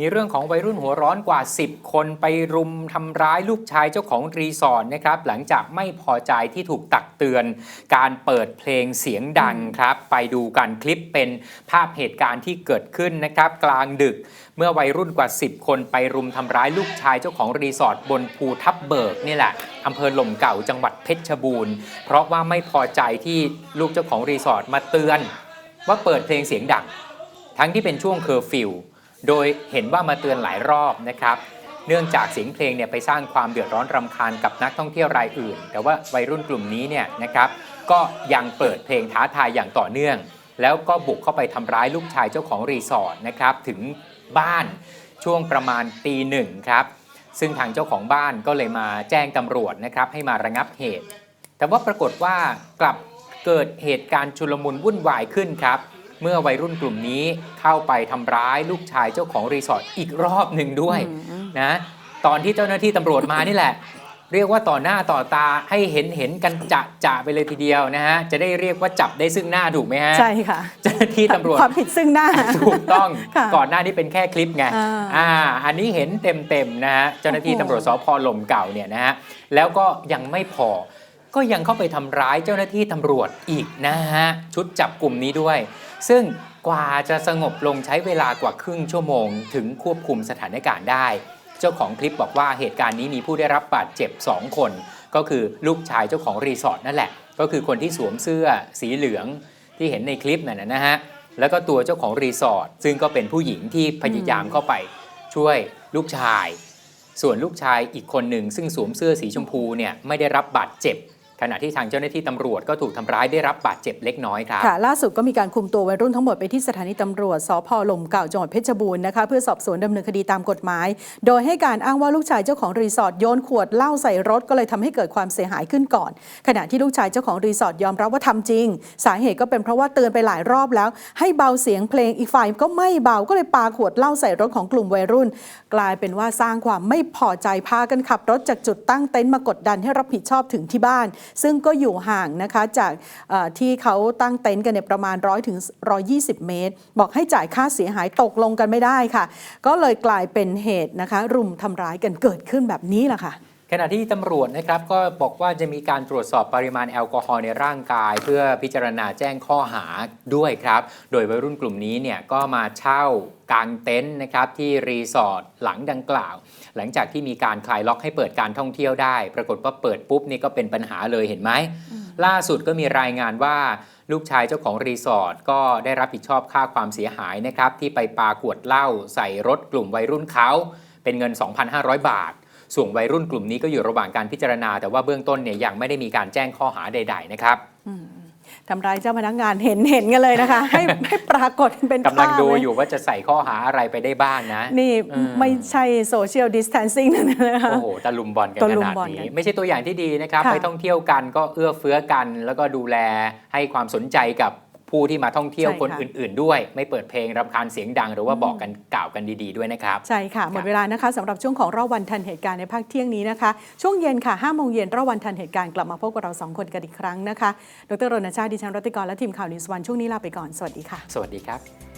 มีเรื่องของวัยรุ่นหัวร้อนกว่า 10 คนไปรุมทำร้ายลูกชายเจ้าของรีสอร์ทนะครับหลังจากไม่พอใจที่ถูกตักเตือน การเปิดเพลงเสียงดังครับ ไปดูกันคลิปเป็นภาพเหตุการณ์ที่เกิดขึ้นนะครับ กลางดึกเมื่อวัยรุ่นกว่า 10 คนไปรุมทำร้ายลูกชายเจ้าของรีสอร์ทบนภูทับเบิกนี่แหละอำเภอหล่มเก่าจังหวัดเพชรบูรณ์ เพราะว่าไม่พอใจที่ลูกเจ้าของรีสอร์ทมาเตือน ว่าเปิดเพลงเสียงดังทั้งที่เป็นช่วงเคอร์ฟิว โดยเห็นว่ามาเตือนหลายรอบนะครับ เนื่องจากเสียงเพลงเนี่ยไปสร้างความเดือดร้อนรำคาญกับนักท่องเที่ยวรายอื่น แต่ว่าวัยรุ่นกลุ่มนี้เนี่ยนะครับก็ยังเปิดเพลงท้าทายอย่างต่อเนื่อง แล้วก็บุกเข้าไปทำร้ายลูกชายเจ้าของรีสอร์ทนะครับถึงบ้านช่วงประมาณตีหนึ่งครับซึ่งทางเจ้าของบ้านก็เลยมาแจ้งตำรวจนะครับให้มาระงับเหตุ แต่ว่าปรากฏว่ากลับเกิดเหตุการณ์ชุลมุนวุ่นวายขึ้นครับ เมื่อวัยรุ่นกลุ่มนี้เข้าไปทำร้ายลูกชายเจ้าของรีสอร์ทอีกรอบหนึ่งด้วยนะตอนที่เจ้าหน้าที่ตำรวจมานี่แหละ เรียกว่าต่อหน้าต่อตาให้เห็นเห็นกันจะจะๆไปเลยทีเดียวนะฮะจะได้เรียกว่าจับได้ซึ่งหน้าถูกไหมฮะใช่ค่ะเจ้าหน้าที่ตำรวจความผิดซึ่งหน้าถูกต้องค่ะก่อนหน้านี้เป็นแค่คลิปไงอ่าอ่าอันนี้เห็นเต็มๆนะฮะเจ้าหน้าที่โอ้โหตำรวจสพลมเก่าเนี่ยนะฮะแล้วก็ยังไม่พอ ก็ยังเข้าไปทำร้ายเจ้าหน้าที่ตำรวจอีกนะฮะ ชุดจับกลุ่มนี้ด้วย ซึ่งกว่าจะสงบลงใช้เวลากว่าครึ่งชั่วโมง ถึงควบคุมสถานการณ์ได้ เจ้าของคลิปบอกว่าเหตุการณ์นี้มีผู้ได้รับบาดเจ็บ 2 คน ก็คือลูกชายเจ้าของรีสอร์ทนั่นแหละ ก็คือคนที่สวมเสื้อสีเหลืองที่เห็นในคลิปนั่นนะฮะแล้วก็ตัวเจ้าของรีสอร์ทซึ่งก็เป็นผู้หญิงที่พยายามเข้าไปช่วยลูกชาย ส่วนลูกชายอีกคนหนึ่งซึ่งสวมเสื้อสีชมพูเนี่ยไม่ได้รับบาดเจ็บ ขณะที่ทางเจ้าหน้าที่ตำรวจก็ถูกทำร้ายได้รับบาดเจ็บเล็กน้อยครับ ค่ะ ล่าสุดก็มีการคุมตัววัยรุ่นทั้งหมดไปที่สถานีตำรวจสพหล่มเก่าจังหวัดเพชรบูรณ์นะคะเพื่อสอบสวนดำเนินคดีตามกฎหมาย โดยให้การอ้างว่าลูกชายเจ้าของรีสอร์ทโยนขวดเหล้าใส่รถก็เลยทำให้เกิดความเสียหายขึ้นก่อน ขณะที่ลูกชายเจ้าของรีสอร์ทยอมรับว่าทำจริง สาเหตุก็เป็นเพราะว่าเตือนไปหลายรอบแล้ว ให้เบาเสียงเพลงอีกฝ่ายก็ไม่เบาก็เลยปาขวดเหล้าใส่รถของกลุ่มวัยรุ่น กลายเป็นว่าสร้างความไม่พอใจพากันขับรถจากจุดตั้งเต็นท์มากดดันให้รับผิดชอบถึงที่บ้านซึ่งก็อยู่ห่างนะคะจากที่เขาตั้งเต็นท์กันเนี่ยประมาณ 100ถึง120 เมตร บอกให้จ่ายค่าเสียหายตกลงกันไม่ได้ค่ะ ก็เลยกลายเป็นเหตุนะคะ รุมทำร้ายกันเกิดขึ้นแบบนี้แหละค่ะ ขณะที่ตำรวจนะครับก็บอกว่าจะมีการตรวจสอบปริมาณแอลกอฮอล์ในร่างกาย เพื่อพิจารณาแจ้งข้อหาด้วยครับ โดยวัยรุ่นกลุ่มนี้เนี่ยก็มาเช่ากางเต็นท์นะครับที่รีสอร์ทหลังดังกล่าว หลังจากที่มีการคลายล็อกให้เปิดการท่องเที่ยวได้ ปรากฏว่าเปิดปุ๊บนี่ก็เป็นปัญหาเลยเห็นไหม ล่าสุดก็มีรายงานว่าลูกชายเจ้าของรีสอร์ทก็ได้รับผิดชอบค่าความเสียหายนะครับที่ไปปาขวดเหล้าใส่รถกลุ่มวัยรุ่นเขาเป็นเงิน 2,500 บาท ส่วนวัยรุ่นกลุ่มนี้ก็อยู่ระหว่างการพิจารณา แต่ว่าเบื้องต้นเนี่ยยังไม่ได้มีการแจ้งข้อหาใด ๆ นะครับทำร้ายเจ้าพนักงานเห็นเห็นกันเลยนะคะ ให้ให้ปรากฏเป็นกำลังภาพดูเลอยู่ว่าจะใส่ข้อหาอะไรไปได้บ้างนะ นี่อืมไม่ใช่โซเชียลดิส a ทนซิ่งนะคะโอ้โหตะลุมบอลกันตะขลุมนาดบอลกันี้นไม่ใช่ตัวอย่างที่ดีนะครับค่ะไปท่องเที่ยวกันก็เอื้อเฟื้อกัน แล้วก็ดูแลให้ความสนใจกับ ผู้ที่มาท่องเที่ยวใช่คนค่ะอื่น ๆ ด้วย ไม่เปิดเพลงรำคาญเสียงดัง หรือว่าบอกกันกล่าวกันดีๆด้วยนะครับใช่ค่ะหมดเวลานะคะสำหรับช่วงของรอบวันทันเหตุการณ์ในภาคเที่ยงนี้นะคะ ช่วงเย็นค่ะ5โมงเย็นรอบวันทันเหตุการณ์กลับมาพบกับเรา2คนกันอีกครั้งนะคะ ดรรณชาติดิฉันรัติกรและทีมข่าวนิวส์วันช่วงนี้ลาไปก่อนสวัสดีค่ะ สวัสดีครับ